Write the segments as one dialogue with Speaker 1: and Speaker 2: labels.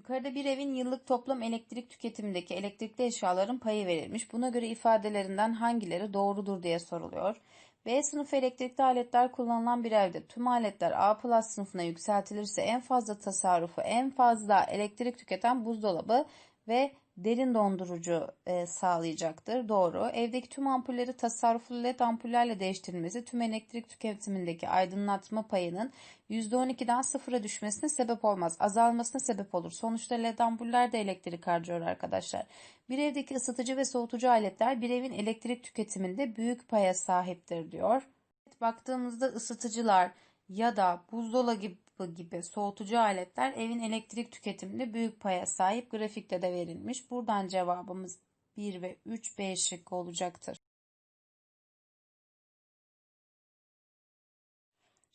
Speaker 1: Yukarıda bir evin yıllık toplam elektrik tüketimindeki elektrikli eşyaların payı verilmiş. Buna göre ifadelerinden hangileri doğrudur diye soruluyor. B sınıfı elektrikli aletler kullanılan bir evde tüm aletler A plus sınıfına yükseltilirse en fazla tasarrufu, en fazla elektrik tüketen buzdolabı ve derin dondurucu e, sağlayacaktır. Doğru. Evdeki tüm ampulleri tasarruflu led ampullerle değiştirilmesi tüm elektrik tüketimindeki aydınlatma payının %12'den sıfıra düşmesine sebep olmaz. Azalmasına sebep olur. Sonuçta led ampuller de elektrik harcıyor arkadaşlar. Bir evdeki ısıtıcı ve soğutucu aletler bir evin elektrik tüketiminde büyük paya sahiptir diyor. Baktığımızda ısıtıcılar ya da buzdolabı gibi soğutucu aletler evin elektrik tüketiminde büyük paya sahip grafikte de verilmiş. Buradan cevabımız 1 ve 3 B şıkkı olacaktır.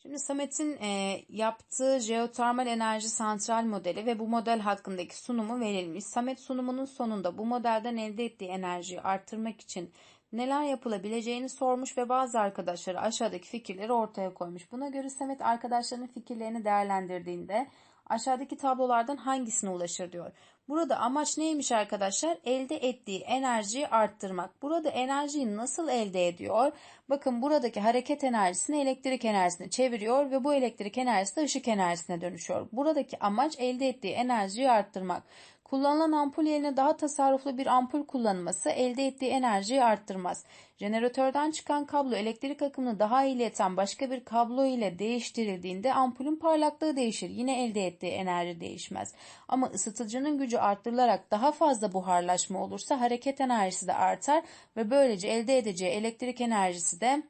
Speaker 1: Şimdi Samet'in e, yaptığı jeotermal enerji santral modeli ve bu model hakkındaki sunumu verilmiş. Samet sunumunun sonunda bu modelden elde ettiği enerjiyi arttırmak için neler yapılabileceğini sormuş ve bazı arkadaşları aşağıdaki fikirleri ortaya koymuş. Buna göre Samet arkadaşlarının fikirlerini değerlendirdiğinde aşağıdaki tablolardan hangisine ulaşır diyor. Burada amaç neymiş arkadaşlar? Elde ettiği enerjiyi arttırmak. Burada enerjiyi nasıl elde ediyor? Bakın buradaki hareket enerjisini elektrik enerjisine çeviriyor ve bu elektrik enerjisi de ışık enerjisine dönüşüyor. Buradaki amaç elde ettiği enerjiyi arttırmak. Kullanılan ampul yerine daha tasarruflu bir ampul kullanılması elde ettiği enerjiyi arttırmaz. Jeneratörden çıkan kablo elektrik akımını daha ileten başka bir kablo ile değiştirildiğinde ampulün parlaklığı değişir. Yine elde ettiği enerji değişmez. Ama ısıtıcının gücü arttırılarak daha fazla buharlaşma olursa hareket enerjisi de artar ve böylece elde edeceği elektrik enerjisi de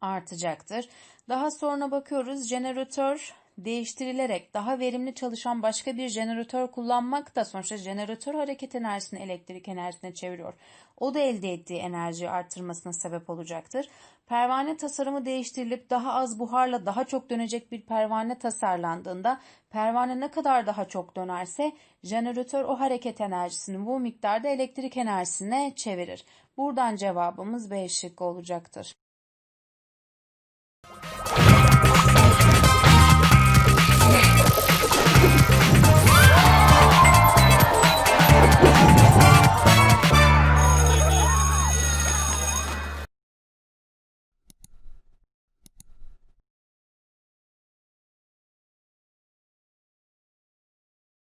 Speaker 1: artacaktır. Daha sonra bakıyoruz jeneratör değiştirilerek daha verimli çalışan başka bir jeneratör kullanmak da sonuçta jeneratör hareket enerjisini elektrik enerjisine çeviriyor. O da elde ettiği enerjiyi artırmasına sebep olacaktır. Pervane tasarımı değiştirilip daha az buharla daha çok dönecek bir pervane tasarlandığında pervane ne kadar daha çok dönerse jeneratör o hareket enerjisini bu miktarda elektrik enerjisine çevirir. Buradan cevabımız B şıkkı olacaktır.